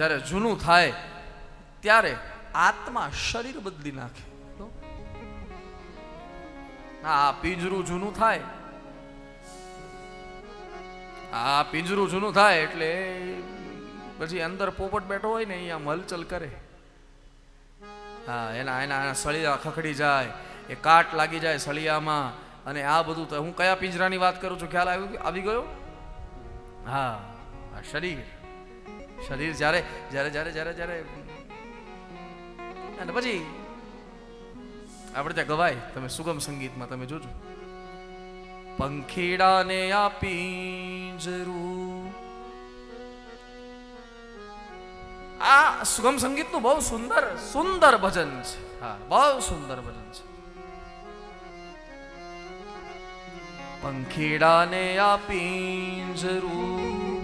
જ્યારે જૂનું થાય, ત્યારે આત્મા શરીર બદલી નાખે. આ પિંજરું જૂનું થાય. આ પિંજરું જૂનું થાય એટલે પછી અંદર પોપટ બેઠો હોય ને અહીંયા હલચલ કરે. હા, એના એના એના સળિયા ખખડી જાય, એ કાટ લાગી જાય સળિયામાં. અને આ બધું તો હું કયા પિંજરાની વાત કરું છું? ખ્યાલ આવ્યો આવી ગયો? હા, આ શરીર. શરીર જ્યારે જ્યારે જ્યારે જ્યારે જ્યારે અને પછી આપણે ત્યાં ગવાય. તમે સુગમ સંગીતમાં તમે જોજો. પંખીડાને આ જરૂર. આ સુગમ સંગીતનું બહુ સુંદર સુંદર ભજન છે. હા, બહુ સુંદર ભજન છે. પંખીડાને આ પિંજરું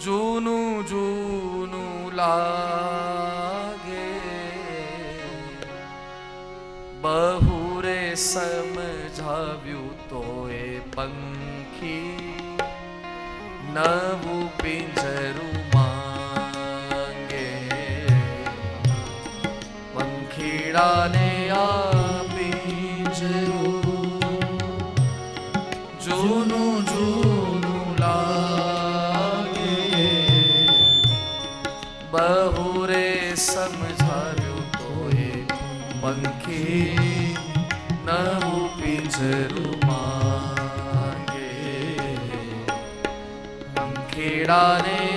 જૂનું જૂનું લાગે. બહુ રે સમજાવ્યું તો એ પંખી નવું પિંજરું માંગે. પંખીડાને આ પિંજરું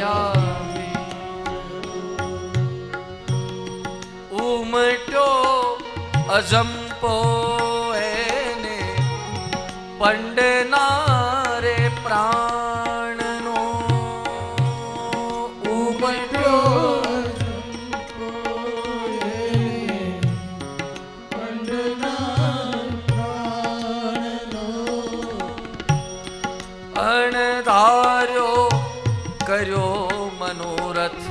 આવી ઉમટ્યો અજંપો એને પંડના કર્યો મનોરથ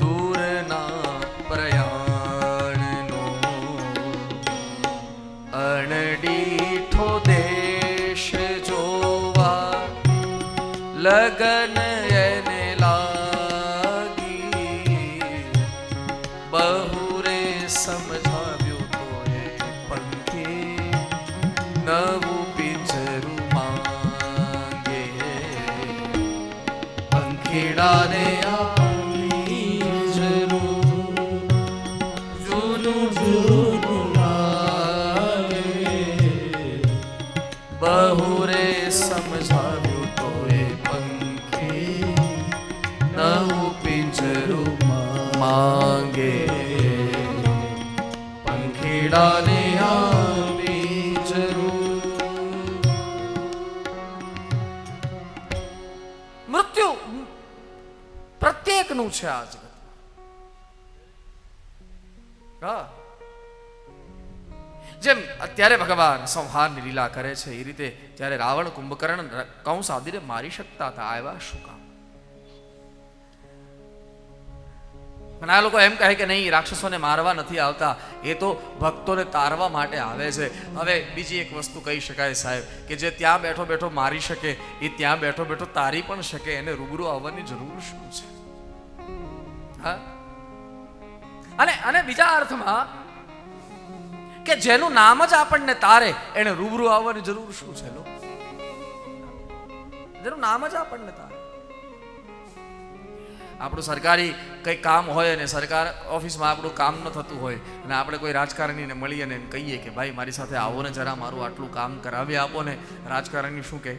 દૂરના પ્રયાણનો. અણડીઠો દેશ જોવા લગન એને લાગી. બહુ રે પંખીડાને આવી જરૂર જૂનું જૂનું લાગે બહુ રે સમજાવ્યું પ્રત્યેકનું છે આ જગત? જેમ અત્યારે ભગવાન સંહારની લીલા કરે છે, એ રીતે જ્યારે રાવણ કુંભકર્ણ કંસ આદિને મારી શકતા હતા, આવ્યા શું કામ? આ લોકો એમ કહે કે નહીં, રાક્ષસોને મારવા નથી આવતા, એ તો ભક્તોને તારવા માટે આવે છે. હવે બીજી એક વસ્તુ કહી શકાય સાહેબ, કે જે ત્યાં બેઠો બેઠો મારી શકે, એ ત્યાં બેઠો બેઠો તારી પણ શકે, એને રૂબરૂ આવવાની જરૂર શું છે? હા. અને અને બીજા અર્થમાં કે જેનું નામ જ આપણને તારે, એને રૂબરૂ આવવાની જરૂર શું છે જેનું નામ જ આપણને તારે. આપણું સરકારી કંઈ કામ હોય અને સરકાર ઓફિસમાં આપણું કામ ન થતું હોય અને આપણે કોઈ રાજકારણીને મળીએ ને એમ કહીએ કે, ભાઈ, મારી સાથે આવો ને જરા, મારું આટલું કામ કરાવી આપો ને. રાજકારણી શું કહે?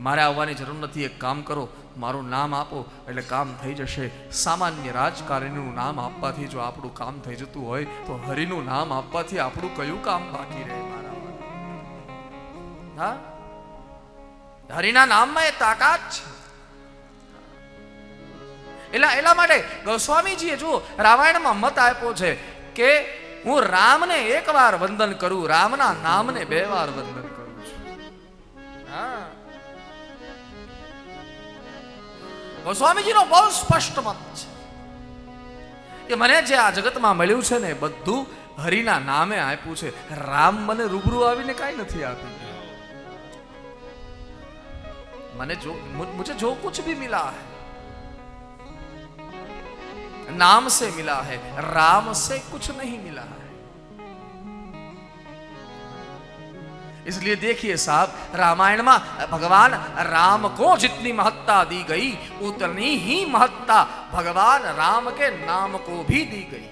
મારે આવવાની જરૂર નથી, એક કામ કરો, મારું નામ આપો, એટલે કામ થઈ જશે. સામાન્ય રાજકારણીનું નામ આપવાથી જો આપણું કામ થઈ જતું હોય, તો હરિનું નામ આપવાથી આપણું કયું કામ બાકી રહે મારા હા? હરિના નામમાં એ તાકાત છે. એટલા એટલા માટે ગોસ્વામીજીએ જો રામાયણમાં મત આપ્યો છે કે હું રામને એક વાર વંદન કરું, રામના નામને બે વાર વંદન સ્વામીજીનો બહુ સ્પષ્ટ મત છે. કે મને જે આ જગતમાં મળ્યું છે ને બધું હરિના નામે આપ્યું છે. રામ મને રૂબરૂ આવીને કઈ નથી આપ્યું. મને જો મુજે જો કુછ ભી મિલા હૈ. નામ સે મિલા હૈ, રામ સે કુછ નહીં મિલા હૈ. इसलिए देखिए साहब रामायण में भगवान राम को जितनी महत्ता दी गई उतनी ही महत्ता भगवान राम के नाम को भी दी गई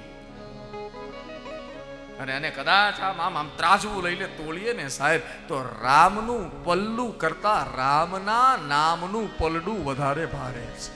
અને એને કદાચ આમ આમ આમ ત્રાજવું લઈને તોડીએ ને સાહેબ તો રામનું પલ્લું કરતા રામના નામનું પલડું વધારે ભારે છે